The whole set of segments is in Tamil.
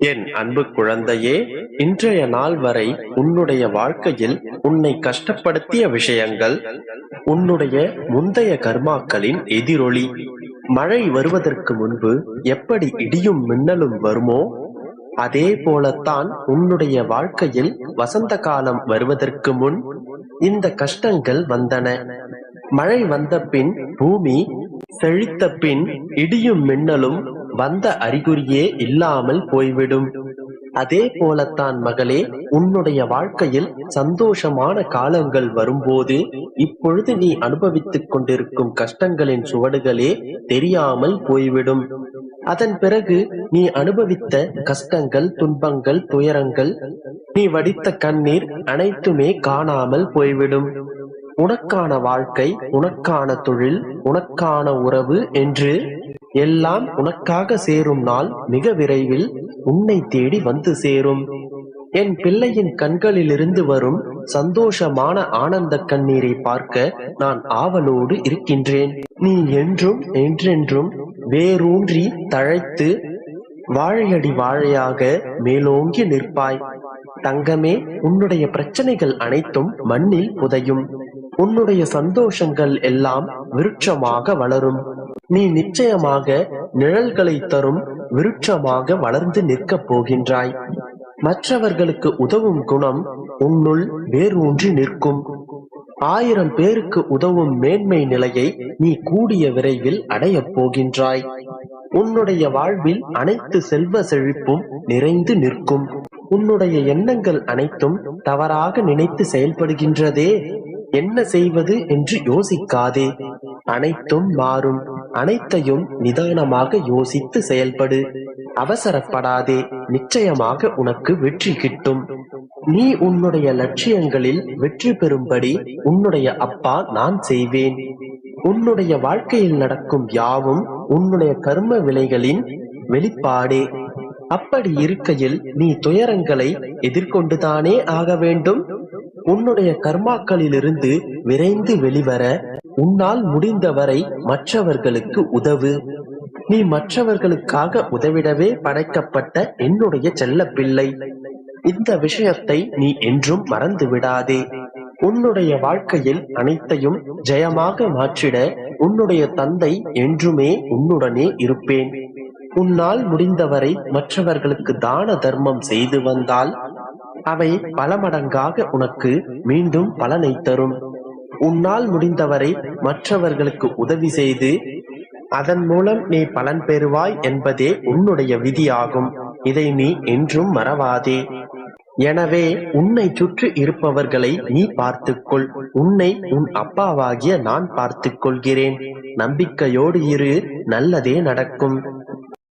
என் அன்பு குழந்தையே இன்றைய நாள் வரை உன்னுடைய வாழ்க்கையில் உன்னை கஷ்டப்படுத்திய விஷயங்கள் உன்னுடைய முந்தைய கர்மாக்களின் எதிரொலி மழை வருவதற்கு முன்பு எப்படி இடியும் மின்னலும் வருமோ அதே போலத்தான் உன்னுடைய வாழ்க்கையில் வசந்த காலம் வருவதற்கு முன் இந்த கஷ்டங்கள் வந்தன. மழை வந்த பின் பூமி செழித்த பின் இடியும் மின்னலும் வந்த அறிகுறியே இல்லாமல் போய்விடும். அதே போலத்தான் மகளே உன்னுடைய வாழ்க்கையில் சந்தோஷமான காலங்கள் வரும்போது இப்பொழுது நீ அனுபவித்துக் கொண்டிருக்கும் கஷ்டங்களின் சுவடுகளே தெரியாமல் போய்விடும். அதன் பிறகு நீ அனுபவித்த கஷ்டங்கள் துன்பங்கள் துயரங்கள் நீ வடித்த கண்ணீர் அனைத்துமே காணாமல் போய்விடும். உனக்கான வாழ்க்கை உனக்கான தொழில் உனக்கான உறவு என்று எல்லாம் உனக்காக சேரும் நாள் மிக விரைவில் உன்னை தேடி வந்து சேரும். என் பிள்ளையின் கண்களிலிருந்து வரும் சந்தோஷமான ஆனந்த கண்ணீரை பார்க்க நான் ஆவலோடு இருக்கின்றேன். நீ என்றும் என்றென்றும் வேரூன்றி தழைத்து வாழையடி வாழையாக மேலோங்கி நிற்பாய். தங்கமே உன்னுடைய பிரச்சனைகள் அனைத்தும் மண்ணில் புதையும். உன்னுடைய சந்தோஷங்கள் எல்லாம் விருட்சமாக வளரும். நீ நிச்சயமாக நிழல்களை தரும் விருட்சமாக வளர்ந்து நிற்கப் போகின்றாய். மற்றவர்களுக்கு உதவும் குணம் உன்னுள் வேரூன்றி நிற்கும். ஆயிரம் பேருக்கு உதவும் மேன்மை நிலையை நீ கூடிய விரைவில் அடையப் போகின்றாய். உன்னுடைய வாழ்வில் அனைத்து செல்வ செழிப்பும் நிறைந்து நிற்கும். உன்னுடைய எண்ணங்கள் அனைத்தும் தவறாக நினைத்து செயல்படுகின்றதே. என்ன செய்வது என்று யோசிக்காதே. அனைத்தும் மாறும். அனைத்தையும் நிதானமாக யோசித்து செயல்படு. அவசரப்படாதே நிச்சயமாக உனக்கு வெற்றி கிட்டும். நீ உன்னுடைய லட்சியங்களில் வெற்றி பெறும்படி உன்னுடைய அப்பா நான் செய்வேன். உன்னுடைய வாழ்க்கையில் நடக்கும் யாவும் உன்னுடைய கர்ம விலைகளின் வெளிப்பாடே. அப்படி இருக்கையில் நீ துயரங்களை எதிர்கொண்டுதானே ஆக வேண்டும்? உன்னுடைய கர்மாக்களிலிருந்து விரைந்து வெளிவர உன்னால் முடிந்தவரை மற்றவர்களுக்கு உதவு. நீ மற்றவர்களுக்காக உதவிடவே படைக்கப்பட்ட என்னுடைய செல்ல பிள்ளை இந்த விஷயத்தை நீ என்றும் மறந்து விடாதே உன்னுடைய வாழ்க்கையில் அனைத்தையும் ஜெயமாக மாற்றிட உன்னுடைய தந்தை என்றுமே உன்னுடனே இருப்பேன். உன்னால் முடிந்தவரை மற்றவர்களுக்கு தான தர்மம் செய்து வந்தால் அவை பல மடங்காக உனக்கு மீண்டும் பலனை தரும். உன்னால் முடிந்தவரை மற்றவர்களுக்கு உதவி செய்து அதன் மூலம் நீ பலன் பெறுவாய் என்பதே உன்னுடைய விதியாகும். இதை நீ என்றும் மறவாதே. எனவே உன்னை சுற்றி இருப்பவர்களை நீ பார்த்துக்கொள். உன்னை உன் அப்பாவாகிய நான் பார்த்துக் கொள்கிறேன் நம்பிக்கையோடு இரு நல்லதே நடக்கும்.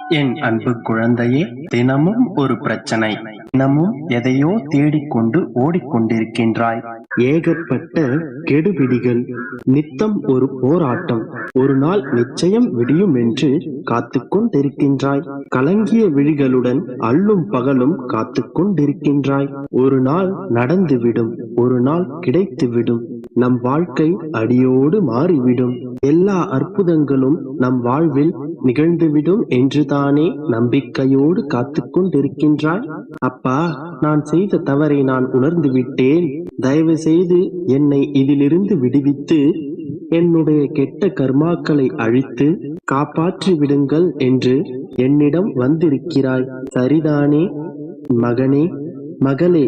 என் அன்பு குழந்தையே தினமும் ஒரு பிரச்சனை. தினமும் எதையோ தேடிக்கொண்டு ஓடிக்கொண்டிருக்கின்றாய். ஏகப்பட்ட கெடுபிடிகள். நித்தம் ஒரு போராட்டம். ஒரு நாள் நிச்சயம் விடியும் என்று காத்துக்கொண்டிருக்கின்றாய். கலங்கிய விழிகளுடன் அள்ளும் பகலும் காத்துக்கொண்டிருக்கின்றாய். ஒரு நாள் நடந்துவிடும். ஒரு நாள் கிடைத்துவிடும். நம் வாழ்க்கை அடியோடு மாறிவிடும். எல்லா அற்புதங்களும் நம் வாழ்வில் நிகழ்ந்துவிடும் என்றுதானே நம்பிக்கையோடு காத்துக்கொண்டிருக்கின்றாய்? அப்பா நான் செய்த தவறை நான் உணர்ந்து விட்டேன் தயவு செய்து என்னை இதிலிருந்து விடுவித்து என்னுடைய கெட்ட கர்மாக்களை அழித்து காப்பாற்றி விடுங்கள் என்று என்னிடம் வந்திருக்கிறாய். சரிதானே? மகனே மகளே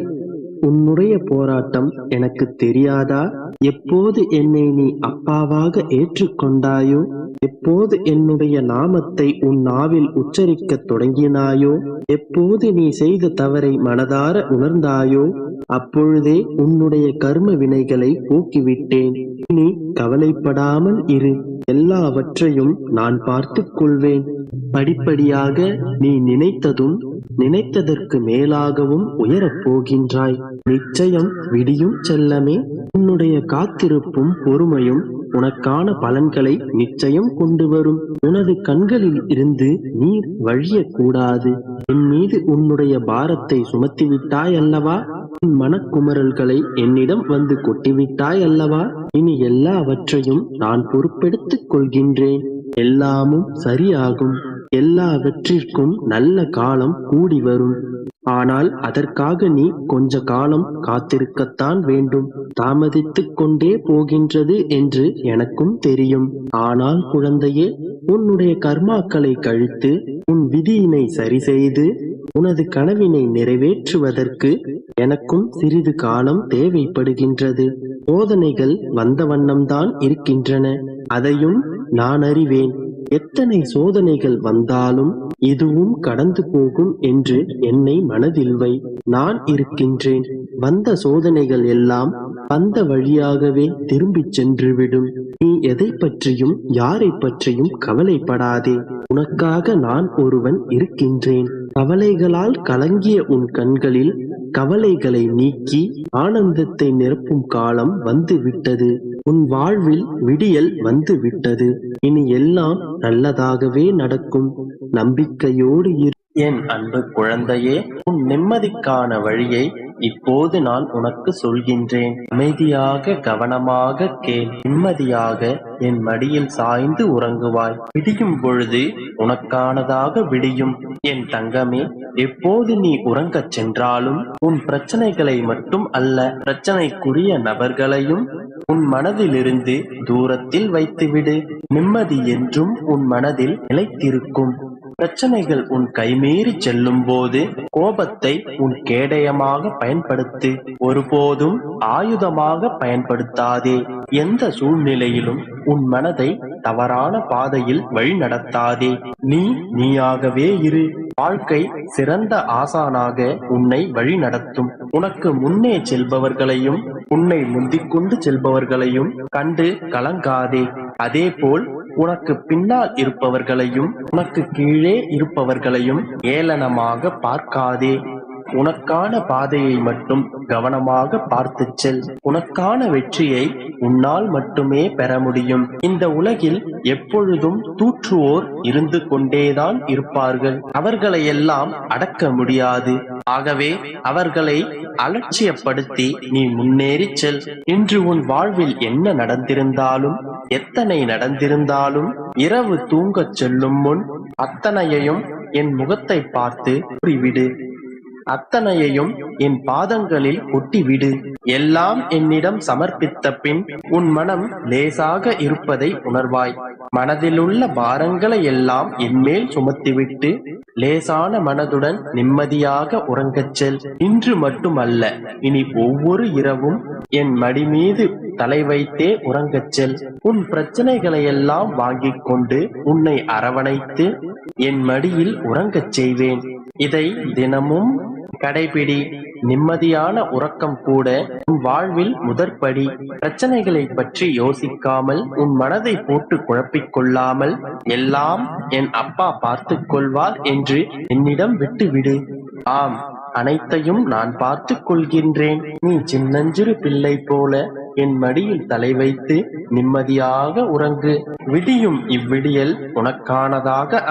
உன்னுடைய போராட்டம் எனக்கு தெரியாதா? எப்போது என்னை நீ அப்பாவாக ஏற்றுக்கொண்டாயோ எப்போது என்னுடைய நாமத்தை உன் நாவில் உச்சரிக்கத் தொடங்கினாயோ? எப்போது நீ செய்த தவறை மனதார உணர்ந்தாயோ? அப்பொழுதே உன்னுடைய கர்ம வினைகளை போக்கிவிட்டேன் நீ கவலைப்படாமல் இரு. எல்லாவற்றையும் நான் பார்த்துக் கொள்வேன். படிப்படியாக நீ நினைத்ததும் நினைத்ததற்கு மேலாகவும் உயரப் போகின்றாய். நிச்சயம் விடியும் செல்லமே. உன்னுடைய காத்திருப்பும் பொறுமையும் உனக்கான பலன்களை நிச்சயம் கொண்டு வரும். உனது கண்களில் இருந்து நீர் வழியக்கூடாது. என் மீது உன்னுடைய பாரத்தை சுமத்திவிட்டாய் அல்லவா? உன் மனக்குமரல்களை என்னிடம் வந்து கொட்டிவிட்டாய் அல்லவா? இனி எல்லாவற்றையும் நான் பொறுப்பெடுத்துக் கொள்கின்றேன். எல்லாமும் சரியாகும். எல்லாவற்றிற்கும் நல்ல காலம் கூடி வரும். ஆனால் அதற்காக நீ கொஞ்ச காலம் காத்திருக்கத்தான் வேண்டும். தாமதித்துக் கொண்டே போகின்றது என்று எனக்கும் தெரியும். ஆனால் குழந்தையே உன்னுடைய கர்மாக்களை கழித்து உன் விதியினை சரி செய்து உனது கனவினை நிறைவேற்றுவதற்கு எனக்கும் சிறிது காலம் தேவைப்படுகின்றது. போதனைகள் வந்த வண்ணம்தான் இருக்கின்றன. அதையும் நான் அறிவேன். எத்தனை சோதனைகள் வந்தாலும் இதுவும் கடந்து போகும் என்று என்னை மனதில் வை. நான் இருக்கின்றேன். வந்த சோதனைகள் எல்லாம் வந்த வழியாகவே திரும்பிச் சென்றுவிடும். நீ எதை பற்றியும் யாரை பற்றியும் கவலைப்படாதே. உனக்காக நான் ஒருவன் இருக்கின்றேன். கவலைகளால் கலங்கிய உன் கண்களில் கவலைகளை நீக்கி ஆனந்தத்தை நிரப்பும் காலம் வந்து விட்டது உன் வாழ்வில் விடியல் வந்து விட்டது இனி எல்லாம் நல்லதாகவே நடக்கும். நம்பிக்கையோடு இரு. என் அன்பு குழந்தையே உன் நிம்மதிக்கான வழியை இப்போது நான் உனக்கு சொல்கின்றேன். அமைதியாக கவனமாக கேள். நிம்மதியாக என் மடியில் சாய்ந்து உறங்குவாய். விடியும் பொழுது உனக்கானதாக விடியும். என் தங்கமே எப்போது நீ உறங்கச் சென்றாலும் உன் பிரச்சனைகளை மட்டும் அல்ல பிரச்சனைக்குரிய நபர்களையும் உன் மனதிலிருந்து தூரத்தில் வைத்துவிடு. நிம்மதி என்றும் உன் மனதில் நிலைத்திருக்கும். பிரச்சனைகள் உன் கைமீறி செல்லும் போது கோபத்தை உன் கேடயமாக பயன்படுத்து. ஒருபோதும் ஆயுதமாக பயன்படுத்தாதே. எந்த சூழ்நிலையிலும் உன் மனதை தவறான பாதையில் வழிநடத்தாதே. நீ நீயாகவே இரு. வாழ்க்கை சிறந்த ஆசானாக உன்னை வழிநடத்தும். உனக்கு முன்னே செல்பவர்களையும் உன்னை முந்திக் கொண்டு செல்பவர்களையும் கண்டு கலங்காதே. அதேபோல் உனக்கு பின்னால் இருப்பவர்களையும் உனக்கு கீழே இருப்பவர்களையும் ஏளனமாக பார்க்காதே. உனக்கான பாதையை மட்டும் கவனமாக பார்த்துச் செல். உனக்கான வெற்றியை உன்னால் மட்டுமே பெற முடியும். இந்த உலகில் எப்பொழுதும் தூற்றுவோர் இருந்து கொண்டேதான் இருப்பார்கள். அவர்களை எல்லாம் அடக்க முடியாது. ஆகவே அவர்களை அலட்சியப்படுத்தி நீ முன்னேறி செல். இன்று உன் வாழ்வில் என்ன நடந்திருந்தாலும் எத்தனை நடந்திருந்தாலும் இரவு தூங்கச் செல்லும் முன் அத்தனையையும் என் முகத்தை பார்த்து கூறிவிடு. அத்தனையையும் என் பாதங்களில் ஒட்டிவிடு. எல்லாம் என்னிடம் சமர்ப்பித்த பின் உன் மனம் லேசாக இருப்பதை உணர்வாய். மனதிலுள்ள பாரங்களை எல்லாம் என்மேல் சுமத்திவிட்டு லேசான மனதுடன் நிம்மதியாக உறங்கச் செல். இன்று மட்டுமல்ல இனி ஒவ்வொரு இரவும் என் மடி மீது தலை வைத்தே உறங்கச் செல். உன் பிரச்சனைகளை எல்லாம் வாங்கிக் கொண்டு உன்னை அரவணைத்து என் மடியில் உறங்கச் செய்வேன். இதை தினமும் கடைபிடி. நிம்மதியான உறக்கம் கூட உன் வாழ்வில் முதற்படி. பிரச்சனைகளை பற்றி யோசிக்காமல் உன் மனதை போட்டு குழப்பிக் கொள்ளாமல் எல்லாம் என் அப்பா பார்த்து கொள்வார் என்று என்னிடம் விட்டுவிடு. ஆம் அனைத்தையும் நான் பார்த்துக் கொள்கின்றேன். நீ சின்னஞ்சிறு பிள்ளை போல என் மடியில் தலை வைத்து நிம்மதியாக உறங்கு. விடியும் இவ்விடியல் உனக்கானதாக